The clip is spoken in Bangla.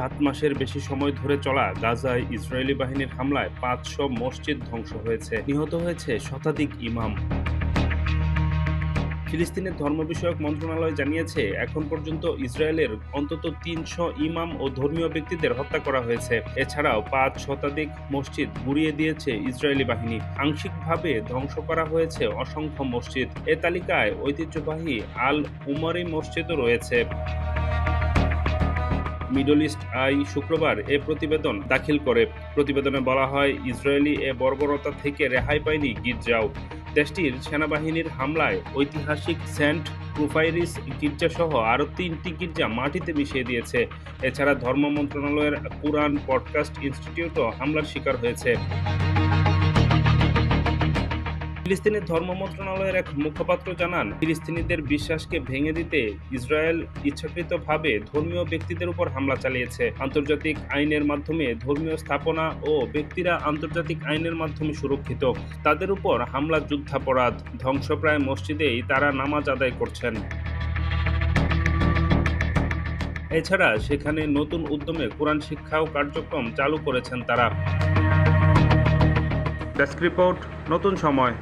সাত মাসের বেশি সময় ধরে চলা গাজায় ইসরায়েলি বাহিনীর হামলায় পাঁচশো মসজিদ ধ্বংস হয়েছে। নিহত হয়েছে শতাধিক ইমাম। ফিলিস্তিনের ধর্ম বিষয়ক মন্ত্রণালয় জানিয়েছে, এখন পর্যন্ত ইসরায়েলের অন্তত তিনশো ইমাম ও ধর্মীয় ব্যক্তিদের হত্যা করা হয়েছে। এছাড়াও পাঁচ শতাধিক মসজিদ গুড়িয়ে দিয়েছে ইসরায়েলি বাহিনী। আংশিকভাবে ধ্বংস করা হয়েছে অসংখ্য মসজিদ। এ তালিকায় ঐতিহ্যবাহী আল উমারি মসজিদও রয়েছে। মিডল ইস্ট আই শুক্রবার এ প্রতিবেদন দাখিল করে। প্রতিবেদনে বলা হয়, ইসরায়েলি এ বর্বরতা থেকে রেহাই পায়নি গির্জাও। দেশটির সেনাবাহিনীর হামলায় ঐতিহাসিক সেন্ট প্রোফাইরিস গির্জাসহ আরও তিনটি গির্জা মাটিতে মিশিয়ে দিয়েছে। এছাড়া ধর্ম মন্ত্রণালয়ের কোরআন পডকাস্ট ইনস্টিটিউটও হামলার শিকার হয়েছে। ফিলিস্তিনের ধর্ম মন্ত্রণালয়ের এক মুখপাত্র জানান, ফিলিস্তিনিদের বিশ্বাসকে ভেঙে দিতে ইসরায়েল ইচ্ছাকৃতভাবে ধর্মীয় ব্যক্তিদের উপর হামলা চালিয়েছে। আন্তর্জাতিক আইনের মাধ্যমে ধর্মীয় স্থাপনা ও ব্যক্তিরা আন্তর্জাতিক আইনের মাধ্যমে সুরক্ষিত। তাদের উপর হামলা যুদ্ধাপরাধ। ধ্বংসপ্রায় মসজিদেই তারা নামাজ আদায় করছেন। এছাড়া সেখানে নতুন উদ্যমে কোরআন শিক্ষা ও কার্যক্রম চালু করেছেন তারা। ডেস্ক রিপোর্ট, নতুন সময়।